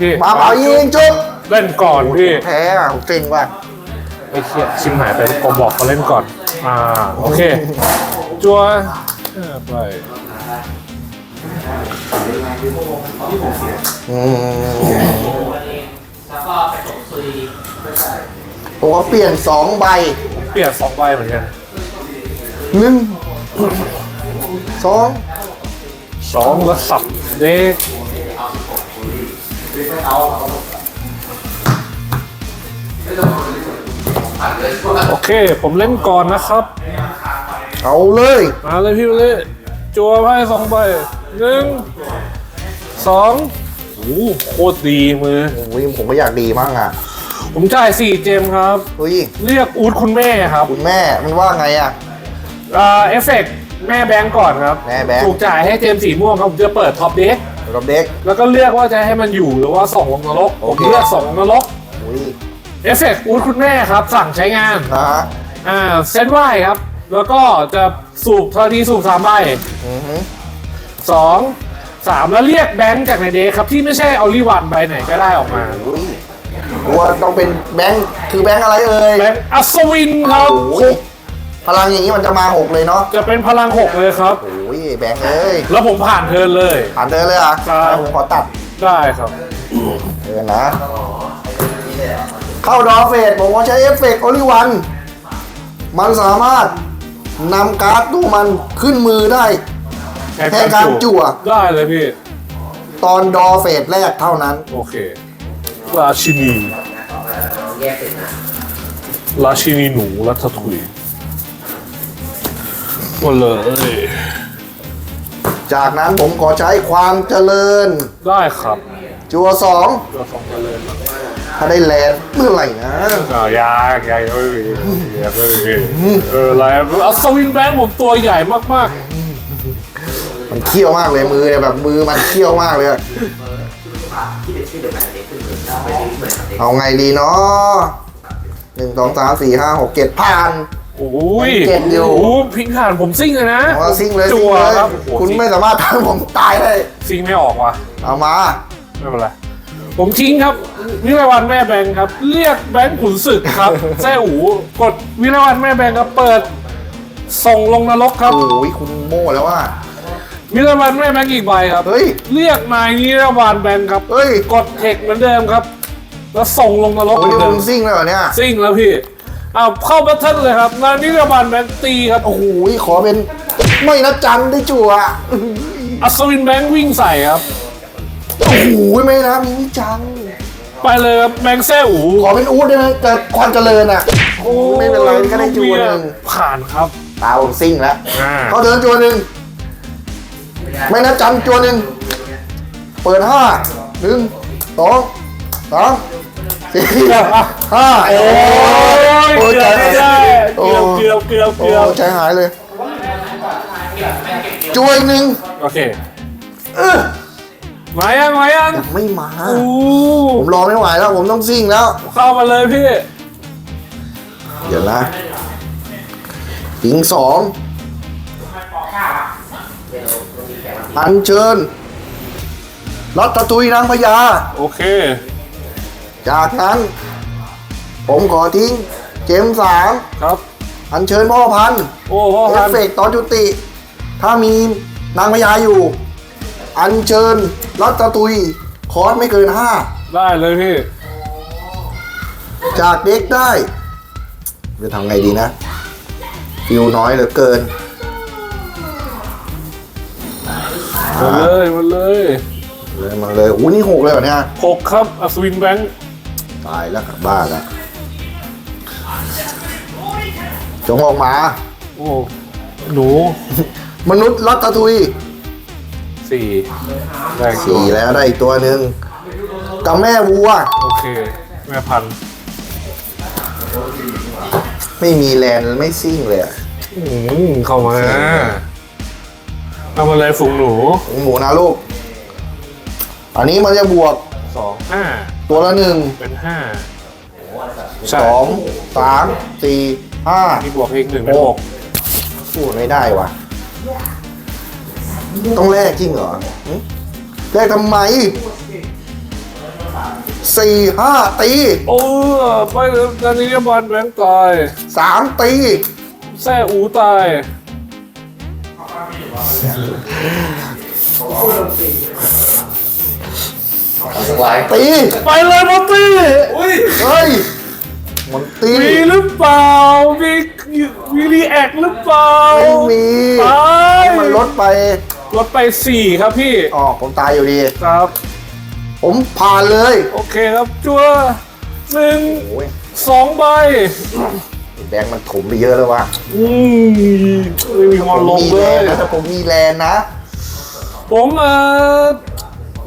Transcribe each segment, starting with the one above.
พี่มาเปล่ายิงจุ๊บเล่นก่อนพี่แพ้อะผมเก่งว่ะไอ้เชี่ยชิมหายไปผมบอกเขาเล่นก่อน อ่า โอเค จัวเออไปอืมผมก็เปลี่ยนสองใบเปลี่ยนสองใบเหมือนกันหนึ่งสองสองแล้วสับเด็ก โอเค ผมเล่นก่อนนะครับ เอาเลย มาเลยพี่เลยจัวไพ่สองใบหนึ่งสองโอ้โหโคตรดีมืออุ้ยผมก็อยากดีมั่งอะ ผมจ่ายสี่เจมครับอุ้ยเรียกอูดคุณแม่ครับ คุณแม่มันว่าไงอะอ่าเอฟเฟกต์แม่แบงก์ก่อนครับ แม่แบงค์ถูกจ่ายให้เจมสีม่วงครับ ผมจะเปิดท็อปเด็ก กับเด็ก แล้วก็เลือกว่าจะให้มันอยู่หรือว่าส่งลงนรกโอผมเค เลือกส่งลงนรกอุ้ยเอฟเฟกต์อูดคุณแม่ครับ สั่งใช้งาน นะฮะอ่าเซตไหวครับ แล้วก็จะสูบเท่าที่สูบสามใบอือฮึสองสามแล้วเรียกแบงค์จากในเดย์ครับ ที่ไม่ใช่เอาลีวันใบไหนก็ได้ออกมาอุ้ยกลัวต้องเป็นแบงค์คือแบงค์อะไรเอ่ยแบงค์อัศวินครับโอ้ย พลังอย่างนี้มันจะมาหกเลยเนาะจะเป็นพลังหกเลยครับ โอ้ยแบงค์เอ้ยแล้วผมผ่านเทิร์นเลย ผ่านเดินเลยอะครับผมขอตัดได้ครับเดินนะ เข้าดอเฟสผมก็ใช้เอฟเฟกต์โอลิวัน มันสามารถนำการ์ดตัวมันขึ้นมือได้แทนการจั่ว ได้เลยพี่ ตอนดอเฟสแรกเท่านั้น โอเค ราชินี ราชินีหนูรัตทุย มาเลย จากนั้นผมขอใช้ความเจริญ ได้ครับจัวสองตัวสองมาเลยถ้าได้แลนด์เมื่อไหร่นะอ่ายากยากเอ้ยยากเอ้ยเอออะไรอัศวินแบงค์ผมตัวใหญ่มากมันเคี้ยวมากเลยมือเนี่ยแบบมือมันเคี้ยวมากเลยอะเอาไงดีเนาะหนึ่งสองสามสี่ห้าหกเจ็ดผ่านๆ โอ้ยเจ็บอยู่โอ้พิงผ่านผมซิ่งเลยนะเอาว่าซิ่งเลยซิ่จังวเลยครับโอ้โหคุณไม่สามารถทำผมตายได้ซิ่งไม่ออกว่ะ เอามา ไม่เป็นไร ผมทิ้งครับ วิไลวันแม่แบงค์ครับ เรียกแบงค์ขุนศึกครับ แซ่อูกดวิไลวันแม่แบงค์ครับ เปิด ส่งลงนรกครับ โอ้ยคุณโม่แล้วว่า วิไลวันแม่แบงค์อีกใบครับ เฮ้ย เรียกนายนิรวานแบงค์ครับ เฮ้ย กดเทคเหมือนเดิมครับ แล้วส่งลงนรกโอ้เหยมือนนี่เดิคุมณซิ่งแล้วเหรอเนี่ย ซิ่งแล้วพี่ อ้าวเข้าแบทเทิลเลยครับนายนิรวานแบงค์ตีครับ โอ้โหขอเป็นไม่นะจันได้จั่วอัศวินแบงค์วิ่งใส่ครับ โอ้โหไม่นะมีจัง ไปเลยครับแบงค์แซ่อูขอเป็นอูดได้ไหมแต่ความเจริญอะไม่เป็นไรก็ได้จั่วหนึ่งผ่านครับตาผมซิ่งแล้วอ่าเขาเดินจั่วหนึ่งไม่นะจันจั่วหนึ่งเปิดห้าหนึ่งสองสาม สี่ห้าโอ้โอ้ยโอ้เกือบไม่ได้โอ้เกือบเกือบเกือบโอ้เกือบใจหายเลยจั่วอีกหนึ่งโอเคเออมายังมายังยังไม่มาอู้ผมรอไม่ไหวแล้วผมต้องซิ่งแล้ว เข้ามาเลยพี่ เดี๋ยวนะหิงสองอัญเชิญรัตตุยนางพญาโอเค จากนั้น ผมขอทิ้งเจมสามครับ อัญเชิญพ่อพันธุ์โอ้พ่อเอพัฟนเฟกต์ตอนจุติ ถ้ามีนางพญาอยู่ อัญเชิญรัตตุย คอร์สไม่เกินห้า ได้เลยพี่ จากเด็กได้ จะทำไงดีนะ ฟิวน้อยเหลือเกินมาเลยมาเลยเลยมาเลยโอ้นี่หกเลยเหรอเนี่ย หกครับอัศวินแบงค์ ตายแล้วกลับบ้านแล้วจงออกมา โอ้ หนูมนุษย์รัตทุยสี่ได้สี่แล้วได้อีกตัวหนึ่งกับแม่วัว โอเค แม่พันธุ์ไม่มีแลนด์ไม่ซิ่งเลยอะอืมเข้ามาเอามาเลยฝูงหนูหมูนะลูก อันนี้มันจะบวกสองห้า ตัวละหนึ่งเป็นห้าใช่สองสามสี่ห้ามีบวกอีกหนึ่งเป็นหกพูดไม่ได้วะต้องแลกจริงเหรอหึแลกทำไมสี่ห้าตีโอ้ไปเลยตอนนี้บอลแบงค์ตายสามตีแซ่อูตาย ไว้ตีไปเลยมอนตี้อุ้ยเฮ้ยมันตีมีหรือเปล่า มีมีรีแอคหรือเปล่าไม่มีตายมันลดไปลดไปสี่ครับพี่อ๋อผมตายอยู่ดีครับ ผมผ่านเลย โอเคครับจัวหนึ่งโอ้ยสองใบแบงค์มันถมไปเยอะแล้วว่ะอืมไม่มีมอนลงมีเลแลยนนะถ้าผมมีแลนนะ ผมเอ่อ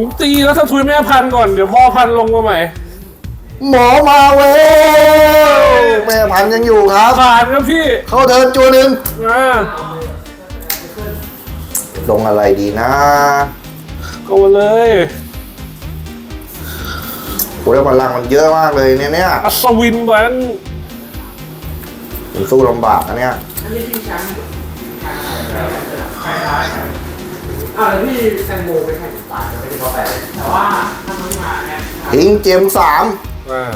ผมตีแล้วถ้าทุยแม่พันก่อนเดี๋ยวพ่อพันลงมาใหม่หมอมาเว้ยแม่พันธุ์ยังอยู่ครับ ผ่านครับพี่เข้าเดินจัวหนึ่งอ่าลงอะไรดีนะก็มาเลยโอ้ยพลังมันเยอะมากเลยเนี่ยเนี่ยอัศวินแบงค์ผมสู้ลำบากนะเนี่ย อ้าวแล้วพี่แตงโมไปแข่งตายไม่ได้เข้าไปแต่ว่าถ้ามันมาเนี่ยทิ้งเจมสามอ่า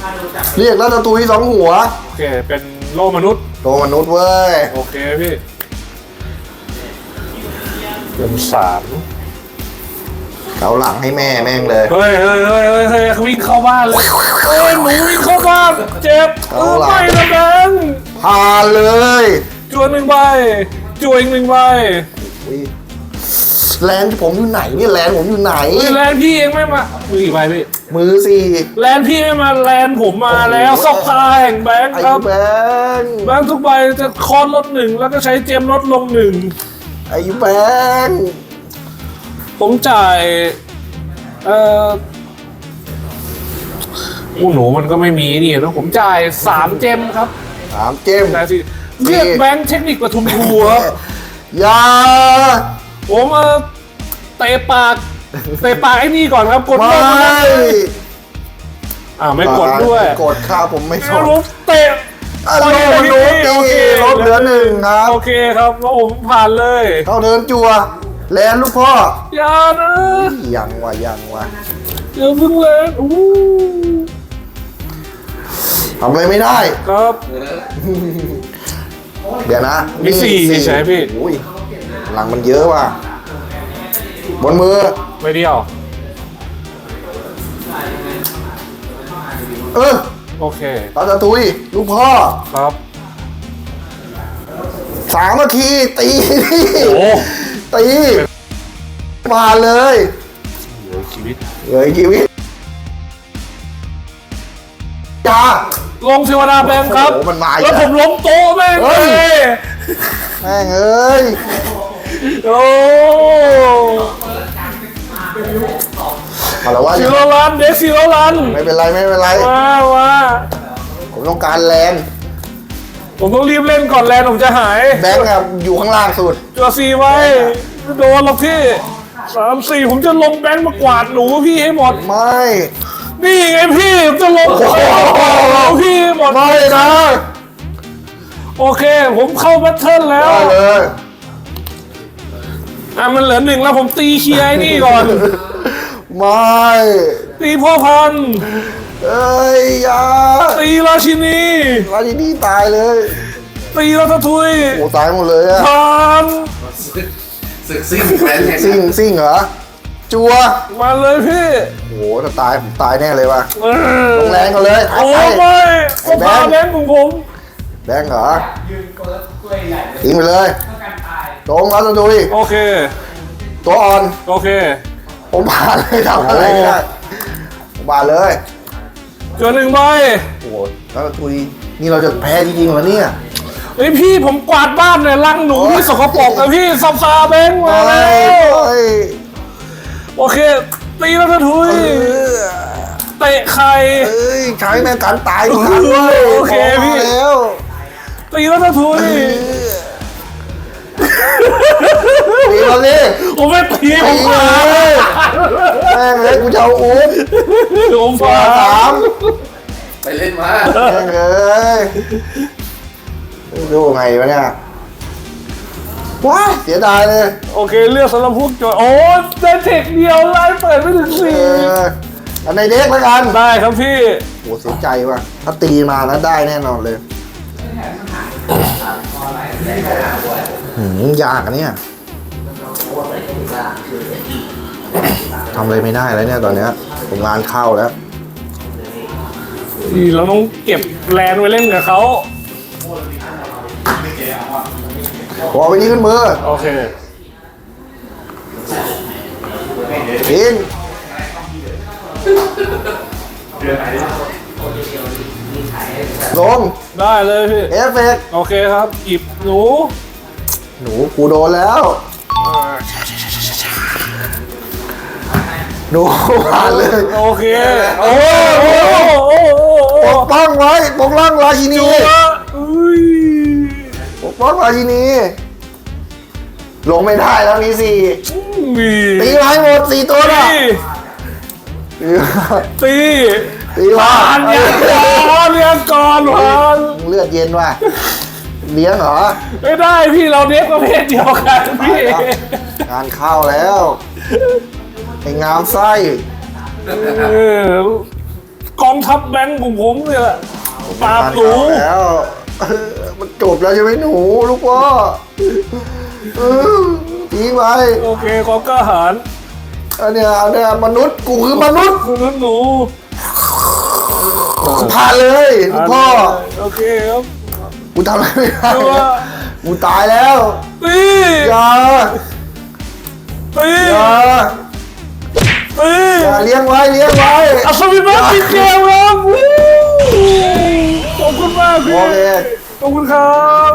ถ้าดูจากเรียกรัตตุยสองหัวโอเค เป็นโลกมนุษย์โตมนุษย์เว้ยโอเคพี่เป็นสามเอาหลังให้แม่แม่งเลยเฮ้ยเฮ้ยเฮ้ยเฮ้ยเฮ้ยวิ่งเข้าบ้านเลยเฮ้ยหนูวิ่งเข้าบ้านเจ็บเออไม่นะแบงค์ผ่านเลยจวนหนึ่งใบจวนอีกหนึ่งใบ อุ๊ย แลนด์ผมอยู่ไหนเนี่ยแลนด์ผมอยู่ไหนเฮ้ยแลนพี่เองไม่มามือกี่ใบพี่มือสี่แลนพี่ไม่มาแลนผมมาแล้วซอกคาแห่งแบงค์ไอ้ครับแบงค์แบงค์ทุกใบจะคอนลดหนึ่งแล้วก็ใช้เจมลดลงหนึ่งไอ้แบงค์ผมจ่ายเอ่ออู้หนูมันก็ไม่มีนี่นะผมจ่ายสามเจมครับสามเจมแต่สิเรียกแบงค์เทคนิคปทุมทัวอยา ผมเออเตะปากเตะปากไอ้นี่ก่อนครับกดไม่ลงมาอ่าไม่กดด้วยกดค่าผมไม่ชไม่อบรู้เตะอะลงมาดูตีโอเคลดเหลือหนึ่งครับ โอเคครับแล้วผมผ่านเลยเข้าเดินจัวแลนลูกพ่ออย่านะยังวะยังวะเดี๋ยวเพิ่งเล่นอู้ทำอะไรไม่ได้ครับ เดี๋ยวนะมีสี่เฉยๆพี่อุ้ย หลังมันเยอะว่ะ บนมือ ไม่เดียว เออโอเคเราจะตุย ลูกพ่อครับ สามัคคีตีนี่โอ้ตีมาเลยเหลือชีวิต เหลยชีวิตจ้า ลงเทวดาแบงค์ครับ โอ้โหมันมาอีกแล้วผมล้มโต๊ะแม่งเฮ้เลยยแม่งเอ้ย โอ้เอาละว่าซีโรลันเด็กซีโรลันไม่เป็นไรไม่เป็นไรมาว่าผมต้องการแลนด์ผมต้องรีบเล่นก่อนแลนด์ผมจะหายแบงค์อะอยู่ข้างล่างสุด จัวซีไว้ โดนหรอกพี่สามสี่ผมจะลงแบงค์มากวาดหนูพี่ให้หมด ไม่ นี่ไงพี่ผมจะลงกวาดหนูพี่ให้หมด ไม่นะโอเค ผมเข้าแบทเทิลแล้ว ได้เลย อะมันเหลือหนึ่งแล้วผมตีเคลียร์ไอ้นี่ก่อน ไม่ตีพ่อพันธุ์เอ้ยอยาตีราชินีราชินีตายเลยตีรัตทุยโอ้ตายหมดเลยอะพันศึกซิ่งแฟนแข่งซิ่งซิ่งเหรอจัวมาเลยพี่โอ้โหถ้าตายผมตายแน่เลยว่ะเออลงแรงกันเลยโอ้ไปไม่ไอ้พ่อแบงค์พาแบงค์ของผมแบงค์เหรอทิ้งไปเลย ตรงรัตตุยโอเค ตัวอ่อน โอเค ผมผ่านเลยทำอะไรไม่ได้ผมผ่านเลยจนหนึ่งใบโอ้โหรัตตุยนี่เราจะแพ้จริงๆเหรอเนี่ยเฮ้ยพี่ผมกวาดบ้านเนี่ยลังหนูที่สกปรกอะพี่ซับซาแบงค์มาไม่แล้วไม่โอเค ตีรัตทุยเออเตะไข่เอ้ยใช้แม่กันตายทันเลยโอเคพี่บอกมาแล้วตีรัตทุย ตีมาสิผมไม่ตีผมตีผ่าเลนยแม่งเลยกูจะเอาอุ้มผมมาผ่านสามไปเล่นมา แม่งเลยดูไงวะเนี่ยว้าเสียดายเลยโอเคเลือกสำหรับพวกโจทย์โอ้ได้เทคเดียวไล่เปิดไม่ถึงเอสี่ออันในเด็กแล้วกันได้ครับพี่ โหเสียใจว่ะถ้าตีมานะได้แน่นอนเลย หืมยากอะเนี่ยทำอะไรไม่ได้แล้วเนี่ยตอนเนี้ยผมงานเข้าแล้วนี่เราต้องเก็บแลนไว้เล่นกับเขาพอไปนี้ขึ้นมือโอเคทิ้งลงได้เลยพี่ เอฟเฟกต์โอเคครับหยิบหนู หนูกูโดนแล้ว หนูผ่านเลยโอเค โอ้โหโอ้โหปกป้องไว้ปกป้องราชินีอุ้ยปกป้องราชินีลงไม่ได้แล้วมีสี่มีตีไม้หมดสี่ตัวตีน่ะตีตีผ่านยังก่อนยังก่อนผ่านเลือดเย็นว่ะ เลี้ยงเหรอ ไม่ได้พี่เราเน็กประเภทเดียวกันพี่ งานเข้าแล้วไอ้งามไส้เออกองทัพแบงค์ของผมเนี่ยแหละปราบงานหนูเข้าแล้วเออมันจบแล้วใช่ไหมหนูลูกพ่อเออทิ้งไปโอเคความกล้าหาญอันเนี้ยอันเนี้ยมนุษย์กูคือมนุษย์คุณนั้นหนูผ่านเลยลูกพ่อ โอเคครับ กูทำอะไรไม่ได้ตัวกูตายแล้วตีอย่าตีอย่าตีอย่าเลี้ยงไว้เลี้ยงไว้อัศวินมาติดเกมครับวู้ขอบคุณมากพี่โอเคขอบคุณครับ